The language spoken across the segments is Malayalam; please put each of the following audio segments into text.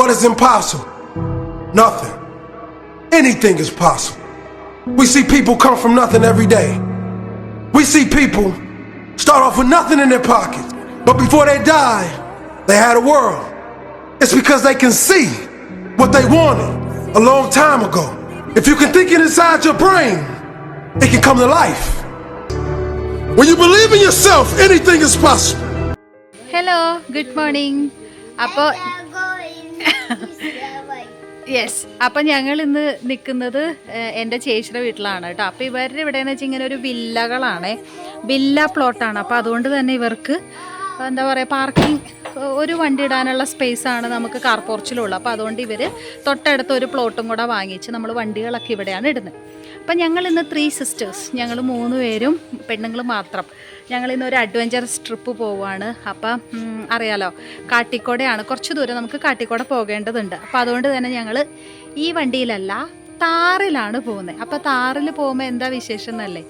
What is impossible? Nothing. Anything is possible. We see people come from nothing every day. We see people start off with nothing in their pockets, but before they die, they had a world. It's because they can see what they wanted a long time ago. If you can think it inside your brain, it can come to life. When you believe in yourself, anything is possible. Hello good morning അപ്പോൾ യെസ് അപ്പം ഞങ്ങൾ ഇന്ന് നിൽക്കുന്നത് എന്റെ ചേച്ചിയുടെ വീട്ടിലാണ് കേട്ടോ. അപ്പോൾ ഇവരുടെ ഇവിടെയെന്ന് വെച്ചാൽ ഇങ്ങനെ ഒരു വില്ലകളാണ്. വില്ല പ്ലോട്ടാണ് അപ്പോൾ അതുകൊണ്ട് തന്നെ ഇവർക്ക് എന്താ പറയുക പാർക്കിംഗ് ഒരു വണ്ടി ഇടാനുള്ള സ്പേസ് ആണ് നമുക്ക് കാർ പോർച്ചിലുള്ളത് അപ്പോൾ അതുകൊണ്ട് ഇവർ തൊട്ടടുത്ത് ഒരു പ്ലോട്ടും കൂടെ വാങ്ങിച്ച് നമ്മൾ വണ്ടികളൊക്കെ ഇവിടെയാണ് ഇടുന്നത്. അപ്പം ഞങ്ങൾ ഇന്ന് ത്രീ സിസ്റ്റേഴ്സ് ഞങ്ങൾ മൂന്ന് പേരും പെണ്ണുങ്ങൾ മാത്രം. ഞങ്ങൾ ഇന്ന് ഒരു അഡ്വഞ്ചറസ് ട്രിപ്പ് പോവുകയാണ് അപ്പം അറിയാലോ കാട്ടിക്കോടയാണ്. കുറച്ച് ദൂരം നമുക്ക് കാട്ടിക്കോട പോകേണ്ടതുണ്ട്. അപ്പോൾ അതുകൊണ്ട് തന്നെ ഞങ്ങൾ ഈ വണ്ടിയിലല്ല താറിലാണ് പോകുന്നത്. അപ്പോൾ താറിൽ പോകുമ്പോൾ എന്താ വിശേഷം എന്നല്ലേ?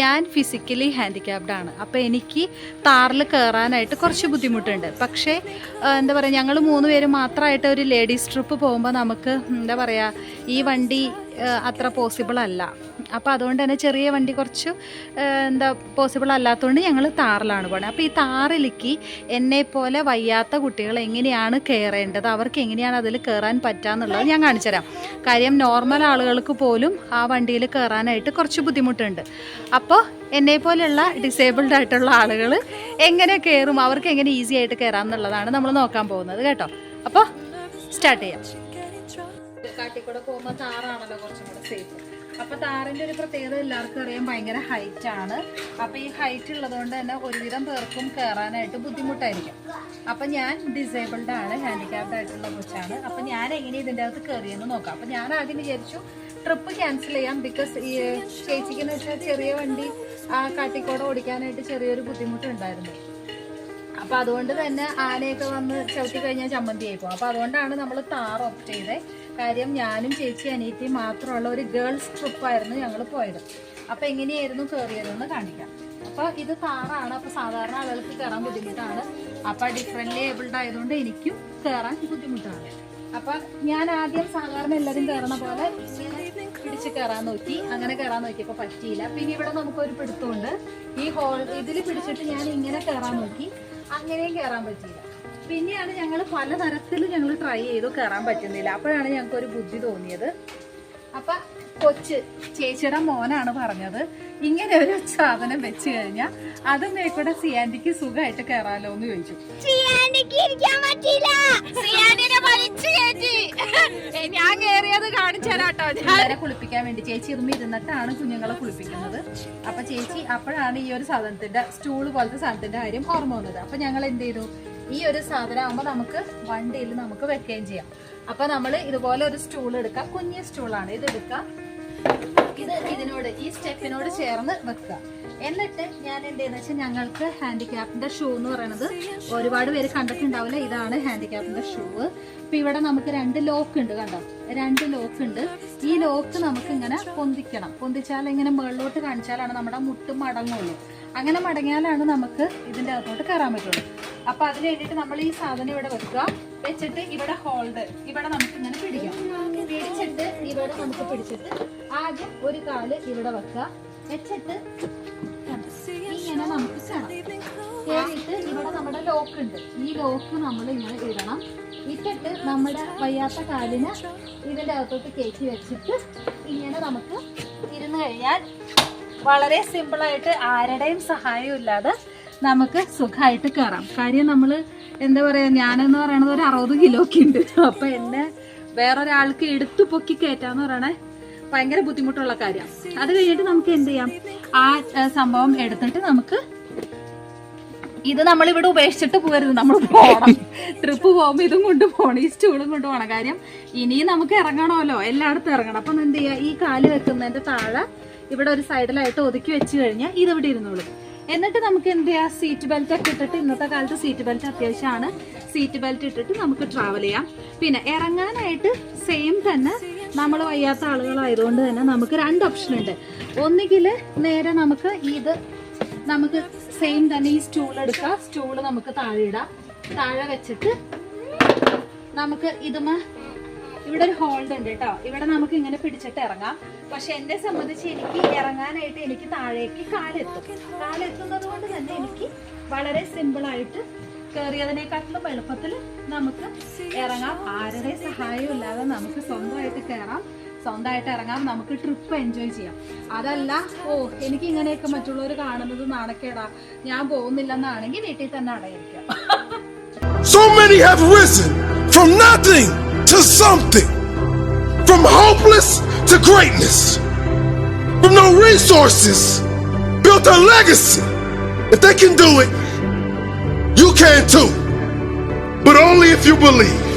ഞാൻ ഫിസിക്കലി ഹാൻഡിക്യാപ്ഡാണ് അപ്പോൾ എനിക്ക് താറിൽ കയറാനായിട്ട് കുറച്ച് ബുദ്ധിമുട്ടുണ്ട്. പക്ഷേ എന്താ പറയുക ഞങ്ങൾ മൂന്ന് പേര് മാത്രമായിട്ട് ഒരു ലേഡീസ് ട്രിപ്പ് പോകുമ്പോൾ നമുക്ക് എന്താ പറയുക ഈ വണ്ടി അത്ര പോസിബിൾ അല്ല. അപ്പോൾ അതുകൊണ്ട് തന്നെ ചെറിയ വണ്ടി കുറച്ച് എന്താ പോസിബിൾ അല്ലാത്തതുകൊണ്ട് ഞങ്ങൾ താറിലാണ് പോകുന്നത് അപ്പോൾ ഈ താറിലേക്ക് എന്നെപ്പോലെ വയ്യാത്ത കുട്ടികൾ എങ്ങനെയാണ് കയറേണ്ടത് അവർക്ക് എങ്ങനെയാണ് അതിൽ കയറാൻ പറ്റുക എന്നുള്ളത് ഞാൻ കാണിച്ചുതരാം കാര്യം നോർമൽ ആളുകൾക്ക് പോലും ആ വണ്ടിയിൽ കയറാനായിട്ട് കുറച്ച് ബുദ്ധിമുട്ടുണ്ട്. അപ്പോൾ എന്നെപ്പോലെയുള്ള ഡിസേബിൾഡ് ആയിട്ടുള്ള ആളുകൾ എങ്ങനെ കയറും അവർക്ക് എങ്ങനെ ഈസി ആയിട്ട് കയറാം എന്നുള്ളതാണ് നമ്മൾ നോക്കാൻ പോകുന്നത് കേട്ടോ. അപ്പോൾ സ്റ്റാർട്ട് ചെയ്യാം. കാട്ടിക്കൂടെ പോകുമ്പോൾ താറാണല്ലോ കുറച്ചും കൂടെ സേഫ് അപ്പൊ താറിന്റെ ഒരു പ്രത്യേകത എല്ലാവർക്കും അറിയാം ഭയങ്കര ഹൈറ്റ് ആണ്. അപ്പൊ ഈ ഹൈറ്റ് ഉള്ളതുകൊണ്ട് തന്നെ ഒരുവിധം പേർക്കും കയറാനായിട്ട് ബുദ്ധിമുട്ടായിരിക്കും. അപ്പൊ ഞാൻ ഡിസേബിൾഡ് ആണ് ഹാൻഡിക്യാപ്ഡ് ആയിട്ടുള്ള കൊച്ചാണ്. അപ്പൊ ഞാൻ എങ്ങനെ ഇതിന്റെ അകത്ത് കയറിയെന്ന് നോക്കാം. അപ്പൊ ഞാൻ ആദ്യം വിചാരിച്ചു ട്രിപ്പ് ക്യാൻസൽ ചെയ്യാം ബിക്കോസ് ഈ ചേച്ചിക്ക് എന്ന് വെച്ചാൽ ചെറിയ വണ്ടി ആ കാട്ടിക്കോടെ ഓടിക്കാനായിട്ട് ചെറിയൊരു ബുദ്ധിമുട്ടുണ്ടായിരുന്നു. അപ്പൊ അതുകൊണ്ട് തന്നെ ആനയൊക്കെ വന്ന് ചവിട്ടി കഴിഞ്ഞാൽ ചമ്മന്തി പോകും. അപ്പൊ അതുകൊണ്ടാണ് നമ്മൾ താർ ഓപ്റ്റ് ചെയ്തത് കാര്യം ഞാനും ചേച്ചി അനിയത്തിയും മാത്രമുള്ള ഒരു ഗേൾസ് ട്രിപ്പായിരുന്നു ഞങ്ങൾ പോയത്. അപ്പൊ എങ്ങനെയായിരുന്നു കയറിയതെന്ന് കാണിക്കാം. അപ്പോൾ ഇത് കാറാണ്. അപ്പോൾ സാധാരണ ആളുകൾക്ക് കയറാൻ ബുദ്ധിമുട്ടാണ്. അപ്പോൾ ഡിഫറെന്റ് ഏബിൾഡ് ആയതുകൊണ്ട് എനിക്കും കയറാൻ ബുദ്ധിമുട്ടാണ്. അപ്പൊ ഞാൻ ആദ്യം സാധാരണ എല്ലാവരും കയറണ പോലെ പിടിച്ച് കയറാൻ നോക്കി. അങ്ങനെ കയറാൻ നോക്കിയപ്പോ പറ്റിയില്ല. പിന്നെ ഇവിടെ നമുക്കൊരു പിടുത്തമുണ്ട്. ഈ ഹോൾ ഇതിൽ പിടിച്ചിട്ട് ഞാൻ ഇങ്ങനെ കയറാൻ നോക്കി. അങ്ങനെയും കയറാൻ പറ്റിയില്ല. പിന്നെയാണ് ഞങ്ങൾ പലതരത്തിൽ ഞങ്ങൾ ട്രൈ ചെയ്തു കയറാൻ പറ്റുന്നില്ല. അപ്പോഴാണ് ഞങ്ങൾക്ക് ഒരു ബുദ്ധി തോന്നിയത്. അപ്പൊ കൊച്ച് ചേച്ചിയുടെ മോനാണ് പറഞ്ഞത്. ഇങ്ങനെ ഒരു സാധനം വെച്ച് കഴിഞ്ഞാൽ അത് കൂടെ സിയാൻഡിക്ക് സുഖമായിട്ട് കയറാലോ എന്ന് ചോദിച്ചു. ഞാൻ കേറിയത് കാണിച്ചു തരാട്ടോ പിള്ളേരെ കുളിപ്പിക്കാൻ വേണ്ടി ചേച്ചി ഇരുന്നിരുന്നിട്ടാണ് ഇരുന്നിട്ടാണ് കുഞ്ഞുങ്ങളെ കുളിപ്പിക്കുന്നത്. അപ്പൊ ചേച്ചി അപ്പോഴാണ് ഈ ഒരു സാധനത്തിന്റെ സ്റ്റൂൾ പോലത്തെ സാധനത്തിന്റെ കാര്യം ഓർമ്മ വന്നത്. അപ്പൊ ഞങ്ങൾ എന്ത് ചെയ്തു? ഈ ഒരു സാധനം ആകുമ്പോൾ നമുക്ക് വണ്ടിയിൽ നമുക്ക് വെക്കുകയും ചെയ്യാം. അപ്പൊ നമ്മൾ ഇതുപോലെ ഒരു സ്റ്റൂൾ എടുക്കാം. കുഞ്ഞ് സ്റ്റൂളാണ് ഇത് എടുക്കാം. ഇത് ഇതിനോട് ഈ സ്റ്റെപ്പിനോട് ചേർന്ന് വെക്കുക. എന്നിട്ട് ഞാൻ എന്തെന്ന് വെച്ചാൽ ഞങ്ങൾക്ക് ഹാൻഡിക്യാപ്പിന്റെ ഷൂ എന്ന് പറയുന്നത് ഒരുപാട് പേര് കണ്ടിട്ടുണ്ടാവില്ല? ഇതാണ് ഹാൻഡിക്യാപ്പിന്റെ ഷൂ. അപ്പൊ ഇവിടെ നമുക്ക് രണ്ട് ലോക്ക് ഉണ്ട് കണ്ടോ? രണ്ട് ലോക്ക് ഉണ്ട്. ഈ ലോക്ക് നമുക്ക് ഇങ്ങനെ പൊന്തിക്കണം. പൊന്തിച്ചാൽ ഇങ്ങനെ മുകളിലോട്ട് കാണിച്ചാലാണ് നമ്മുടെ മുട്ട് മടങ്ങുള്ളൂ. അങ്ങനെ മടങ്ങിയാലാണ് നമുക്ക് ഇതിന്റെ അകത്തോട്ട് കയറാൻ പറ്റുള്ളൂ. അപ്പൊ അതിന് വേണ്ടിയിട്ട് നമ്മൾ ഈ സാധനം ഇവിടെ വെക്കുക. വെച്ചിട്ട് ഇവിടെ ഹോൾഡ്. ഇവിടെ നമുക്ക് ഇങ്ങനെ പിടിക്കാം. പിടിച്ചിട്ട് ഇവിടെ നമുക്ക് പിടിച്ചിട്ട് ആദ്യം ഒരു കാൽ ഇവിടെ വെക്കുക. വെച്ചിട്ട് ഇങ്ങനെ നമുക്ക് കാണാം കേറിയിട്ട് ഇവിടെ നമ്മുടെ ലോക്ക് ഉണ്ട്. ഈ ലോക്ക് നമ്മൾ ഇങ്ങനെ ഇടണം. ഇട്ടിട്ട് നമ്മുടെ വയ്യാത്ത കാലിന് ഇതിന്റെ അകത്തോട്ട് കയറ്റി വെച്ചിട്ട് ഇങ്ങനെ നമുക്ക് ഇരുന്ന് കഴിഞ്ഞാൽ വളരെ സിമ്പിളായിട്ട് ആരുടെയും സഹായം ഇല്ലാതെ നമുക്ക് സുഖമായിട്ട് കയറാം കാര്യം നമ്മൾ എന്താ പറയാ ഞാനെന്ന് പറയണത് ഒരു അറുപത് കിലോ ഒക്കെ ഉണ്ട്. അപ്പൊ എന്നെ വേറൊരാൾക്ക് എടുത്തു പൊക്കി കയറ്റാന്ന് പറയണേ ഭയങ്കര ബുദ്ധിമുട്ടുള്ള കാര്യം. അത് കഴിഞ്ഞിട്ട് നമുക്ക് എന്ത് ചെയ്യാം? ആ സംഭവം എടുത്തിട്ട് നമുക്ക് ഇത് നമ്മൾ ഇവിടെ ഉപേക്ഷിച്ചിട്ട് പോകരുത്. നമ്മൾ പോകണം ട്രിപ്പ് പോകുമ്പോൾ ഇതും കൊണ്ട് പോകണം ഈ സ്റ്റൂളും കൊണ്ട് പോകണം കാര്യം ഇനിയും നമുക്ക് ഇറങ്ങണമല്ലോ. എല്ലായിടത്തും ഇറങ്ങണം. അപ്പം എന്ത് ചെയ്യുക ഈ കാൽ വെക്കുന്നതിന്റെ താഴെ ഇവിടെ ഒരു സൈഡിലായിട്ട് ഒതുക്കി വെച്ച് കഴിഞ്ഞാൽ ഇത് ഇവിടെ ഇരുന്നോളും. എന്നിട്ട് നമുക്ക് എന്ത് ചെയ്യാം? സീറ്റ് ബെൽറ്റ് ഒക്കെ ഇട്ടിട്ട് ഇന്നത്തെ കാലത്ത് സീറ്റ് ബെൽറ്റ് അത്യാവശ്യമാണ്. സീറ്റ് ബെൽറ്റ് ഇട്ടിട്ട് നമുക്ക് ട്രാവൽ ചെയ്യാം. പിന്നെ ഇറങ്ങാനായിട്ട് സെയിം തന്നെ നമ്മൾ വയ്യാത്ത ആളുകളായതുകൊണ്ട് തന്നെ നമുക്ക് രണ്ട് ഓപ്ഷൻ ഉണ്ട്. ഒന്നുകിൽ നേരെ നമുക്ക് ഇത് നമുക്ക് സെയിം തന്നെ ഈ സ്റ്റൂൾ എടുക്കാം. സ്റ്റൂൾ നമുക്ക് താഴെ ഇടാം. താഴെ വെച്ചിട്ട് നമുക്ക് ഇതുമ ഇവിടെ ഒരു ഹോൾഡ് ഉണ്ട് കേട്ടോ. ഇവിടെ നമുക്ക് ഇങ്ങനെ പിടിച്ചിട്ട് ഇറങ്ങാം. പക്ഷെ എന്നെ സംബന്ധിച്ച് എനിക്ക് ഇറങ്ങാനായിട്ട് എനിക്ക് താഴേക്ക് കാലെത്തും. കാലെത്തുന്നത് കൊണ്ട് തന്നെ എനിക്ക് വളരെ സിമ്പിൾ ആയിട്ട് കയറിയതിനെക്കാട്ടിലും എളുപ്പത്തിൽ നമുക്ക് ഇറങ്ങാം. ആരുടെ സഹായവും ഇല്ലാതെ നമുക്ക് സ്വന്തമായിട്ട് കയറാം. സ്വന്തമായിട്ട് ഇറങ്ങാം. നമുക്ക് ട്രിപ്പ് എൻജോയ് ചെയ്യാം. അതല്ല ഓ എനിക്ക് ഇങ്ങനെയൊക്കെ മറ്റുള്ളവർ കാണുന്നത് നാണക്കേടാ. ഞാൻ പോകുന്നില്ലെന്നാണെങ്കിൽ വീട്ടിൽ തന്നെ അടയിരിക്കാം. So many have risen from nothing to something, from hopeless to greatness, from no resources, built a legacy. If they can do it, you can too. But only if you believe.